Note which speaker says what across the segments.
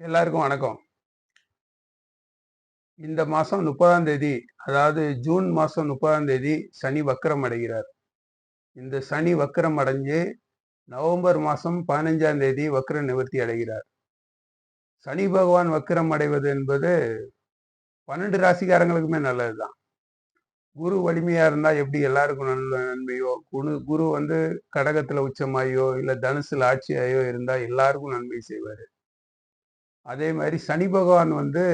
Speaker 1: எல்லாருக்கும் வணக்கம். இந்த மாதம் முப்பதாம் தேதி அதாவது ஜூன் மாதம் முப்பதாம் தேதி சனி வக்கரம் அடைகிறார். இந்த சனி வக்கரம் அடைஞ்சு நவம்பர் மாதம் பதினஞ்சாம் தேதி வக்கர நிவர்த்தி அடைகிறார். சனி பகவான் வக்கரம் அடைவது என்பது பன்னெண்டு ராசிக்காரங்களுக்குமே நல்லதுதான். குரு வலிமையா இருந்தா எப்படி எல்லாருக்கும் நல்ல நன்மையோ குரு குரு வந்து கடகத்துல உச்சமாயோ இல்ல தனுசுல ஆட்சியாயோ இருந்தா எல்லாருக்கும் நன்மை செய்வாரு. அதே மாதிரி சனி பகவான் வந்து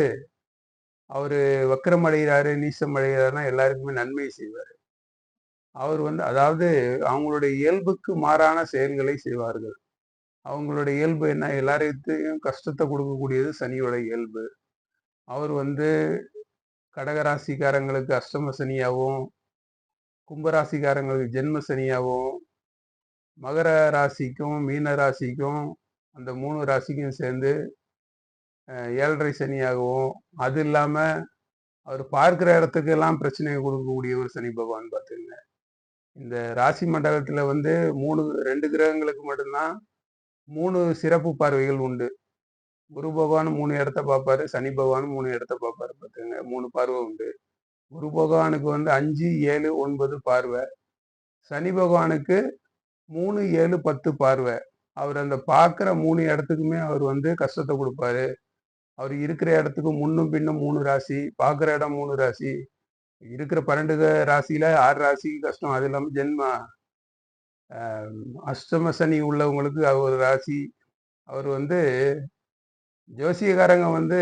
Speaker 1: அவர் வக்கரம் அடைகிறாரு நீசம் அடைகிறாருன்னா எல்லாருக்குமே நன்மை செய்வார். அவர் வந்து அதாவது அவங்களுடைய இயல்புக்கு மாறான செயல்களை செய்வார்கள். அவங்களுடைய இயல்பு என்ன? எல்லாரையும் கஷ்டத்தை கொடுக்கக்கூடியது சனியோட இயல்பு. அவர் வந்து கடகராசிக்காரங்களுக்கு அஷ்டம சனியாகவும் கும்பராசிக்காரங்களுக்கு ஜென்ம சனியாகவும் மகர ராசிக்கும் மீன ராசிக்கும் அந்த மூணு ராசிக்கும் சேர்ந்து ஏழரை சனியாகவும் அது இல்லாம அவர் பார்க்கிற இடத்துக்கெல்லாம் பிரச்சனையை கொடுக்கக்கூடிய ஒரு சனி பகவான் பார்த்துங்க இந்த ராசி மண்டலத்துல வந்து மூணு ரெண்டு கிரகங்களுக்கு மட்டும்தான் மூணு சிறப்பு பார்வைகள் உண்டு. குரு பகவான் மூணு இடத்த பார்ப்பாரு சனி பகவான் மூணு இடத்த பார்ப்பாரு பார்த்துங்க மூணு பார்வை உண்டு. குரு பகவானுக்கு வந்து அஞ்சு ஏழு ஒன்பது பார்வை. சனி பகவானுக்கு மூணு ஏழு பத்து பார்வை. அவர் அந்த பார்க்குற மூணு இடத்துக்குமே அவர் வந்து கஷ்டத்தை கொடுப்பாரு. அவர் இருக்கிற இடத்துக்கு முன்னும் பின்னும் மூணு ராசி பார்க்குற இடம் மூணு ராசி. இருக்கிற பன்னெண்டு ராசியில் ஆறு ராசிக்கு கஷ்டம். அது இல்லாமல் ஜென்ம அஷ்டம சனி உள்ளவங்களுக்கு அவர் ஒரு ராசி. அவர் வந்து ஜோசியக்காரங்க வந்து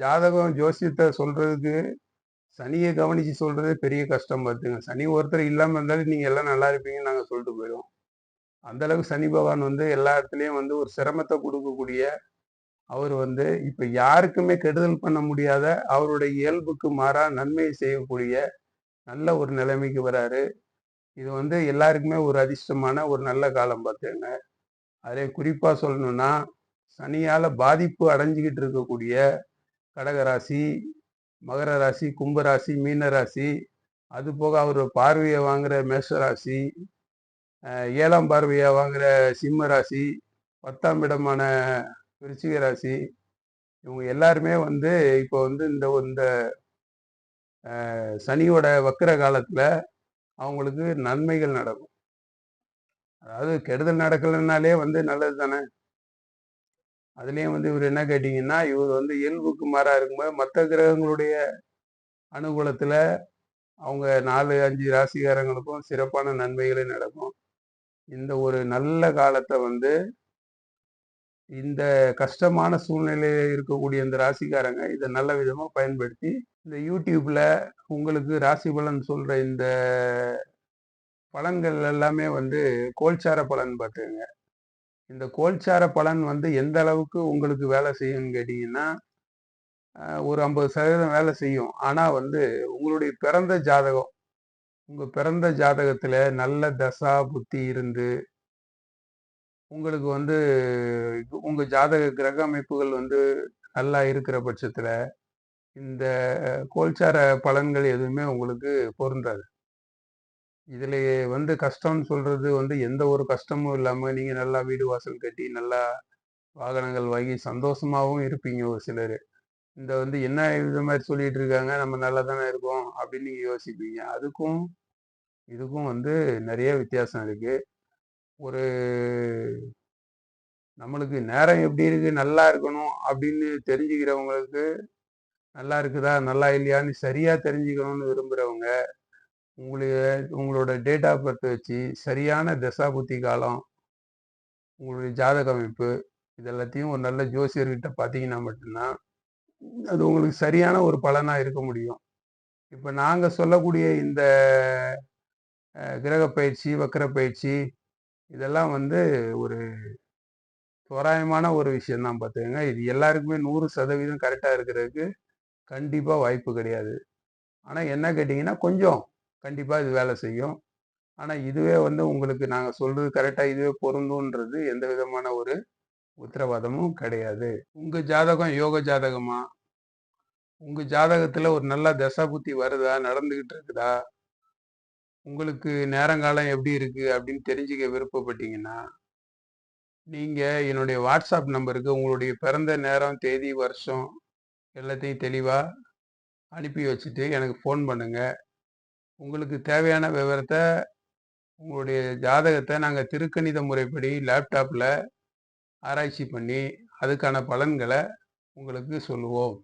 Speaker 1: ஜாதகம் ஜோசியத்தை சொல்கிறதுக்கு சனியை கவனித்து சொல்கிறது பெரிய கஷ்டம் பார்த்துங்க. சனி ஒருத்தர் இல்லாமல் இருந்தாலும் நீங்கள் எல்லாம் நல்லா இருப்பீங்கன்னு நாங்கள் சொல்லிட்டு போயிடுவோம். அந்த அளவுக்கு சனி பகவான் வந்து எல்லா இடத்துலையும் வந்து ஒரு சிரமத்தை கொடுக்கக்கூடிய அவர் வந்து இப்ப யாருக்குமே கெடுதல் பண்ண முடியாத அவருடைய இயல்புக்கு மாறா நன்மையை செய்யக்கூடிய நல்ல ஒரு நிலைமைக்கு வராரு. இது வந்து எல்லாருக்குமே ஒரு அதிர்ஷ்டமான ஒரு நல்ல காலம் பார்த்துங்க அதே குறிப்பா சொல்லணும்னா சனியால பாதிப்பு அடைஞ்சுக்கிட்டு இருக்கக்கூடிய கடகராசி மகர ராசி கும்பராசி மீன ராசி அது போக அவர் பார்வையை வாங்குற மேஷராசி ஏழாம் பார்வையை வாங்குற சிம்ம ராசி பத்தாம் இடமான விருச்சிக ராசி இவங்க எல்லாருமே வந்து இப்போ வந்து இந்த இந்த சனியோட வக்கிர காலத்தில் அவங்களுக்கு நன்மைகள் நடக்கும். அதாவது கெடுதல் நடக்கலைன்னாலே வந்து நல்லது தானே? அதுலேயும் வந்து இவர் என்ன கேட்டிங்கன்னா இவர் வந்து இயல்புக்கு மாறாக இருக்கும்போது மற்ற கிரகங்களுடைய அனுகூலத்தில் அவங்க நாலு அஞ்சு ராசிகாரங்களுக்கும் சிறப்பான நன்மைகளே நடக்கும். இந்த ஒரு நல்ல காலத்தை வந்து இந்த கஷ்டமான சூழ்நிலையில இருக்கக்கூடிய இந்த ராசிக்காரங்க இதை நல்ல விதமா பயன்படுத்தி இந்த யூடியூப்ல உங்களுக்கு ராசி பலன் சொல்ற இந்த பலன்கள் எல்லாமே வந்து கோல்சார பலன் பார்த்துங்க இந்த கோல்சார பலன் வந்து எந்த அளவுக்கு உங்களுக்கு வேலை செய்யும்னு கேட்டிங்கன்னா ஒரு ஐம்பது சதவீதம் வேலை செய்யும். ஆனா வந்து உங்களுடைய பிறந்த ஜாதகம் உங்க பிறந்த ஜாதகத்துல நல்ல தசா புத்தி இருந்து உங்களுக்கு வந்து இது- ஜாதக கிரக அமைப்புகள் வந்து நல்லா இருக்கிற பட்சத்தில் இந்த கோல்சார பலன்கள் எதுவுமே உங்களுக்கு பொருந்தாது. இதில் வந்து கஷ்டம்னு சொல்கிறது வந்து எந்த ஒரு கஷ்டமும் இல்லாமல் நீங்கள் நல்லா வீடு வாசல் கட்டி நல்லா வாகனங்கள் வாங்கி சந்தோஷமாகவும் இருப்பீங்க ஒரு சிலர். இந்த வந்து என்ன இது மாதிரி சொல்லிட்டு இருக்காங்க நம்ம நல்லா தானே இருக்கோம் அப்படின்னு நீங்கள் யோசிப்பீங்க. அதுக்கும் இதுக்கும் வந்து நிறைய வித்தியாசம் இருக்குது ஒரு நம்மளுக்கு நேரம் எப்படி இருக்கு? நல்லா இருக்கணும் அப்படின்னு தெரிஞ்சுக்கிறவங்களுக்கு நல்லா இருக்குதா? நல்லா இல்லையான்னு சரியா தெரிஞ்சுக்கணும்னு விரும்புறவங்க உங்களுக்கு உங்களோட டேட் ஆஃப் பர்த் வச்சு சரியான தசாபுத்தி காலம் உங்களுடைய ஜாதக அமைப்பு இது எல்லாத்தையும் ஒரு நல்ல ஜோசியர்கிட்ட பார்த்தீங்கன்னா மட்டும்தான் அது உங்களுக்கு சரியான ஒரு பலனாக இருக்க முடியும். இப்போ நாங்கள் சொல்லக்கூடிய இந்த கிரக பயிற்சி வக்கர பயிற்சி இதெல்லாம் வந்து ஒரு தோராயமான ஒரு விஷயம்தான் பார்த்துக்கங்க. இது எல்லாருக்குமே நூறு சதவீதம் கரெக்டாக இருக்கிறதுக்கு கண்டிப்பாக வாய்ப்பு கிடையாது. ஆனால் என்ன கேட்டிங்கன்னா கொஞ்சம் கண்டிப்பாக இது வேலை செய்யும். ஆனால் இதுவே வந்து உங்களுக்கு நாங்கள் சொல்கிறது கரெக்டாக இதுவே பொருந்துன்றது எந்த விதமான ஒரு உத்தரவாதமும் கிடையாது. உங்கள் ஜாதகம் யோக ஜாதகமா? உங்கள் ஜாதகத்தில் ஒரு நல்ல தசா புத்தி வருதா? நடந்துக்கிட்டு இருக்குதா? உங்களுக்கு நேரங்காலம் எப்படி இருக்கு அப்படின்னு தெரிஞ்சுக்க விருப்பப்பட்டீங்கன்னா நீங்க என்னுடைய வாட்ஸ்அப் நம்பருக்கு உங்களுடைய பிறந்த நேரம், தேதி, வருஷம் எல்லாத்தையும் தெளிவா அனுப்பி வச்சுட்டு எனக்கு ஃபோன் பண்ணுங்க. உங்களுக்கு தேவையான விவரத்தை உங்களுடைய ஜாதகத்தை நாங்கள் திருக்கணித முறைப்படி லேப்டாப்பில் ஆராய்ச்சி பண்ணி, அதுக்கான பலன்களை உங்களுக்கு சொல்லுவோம்.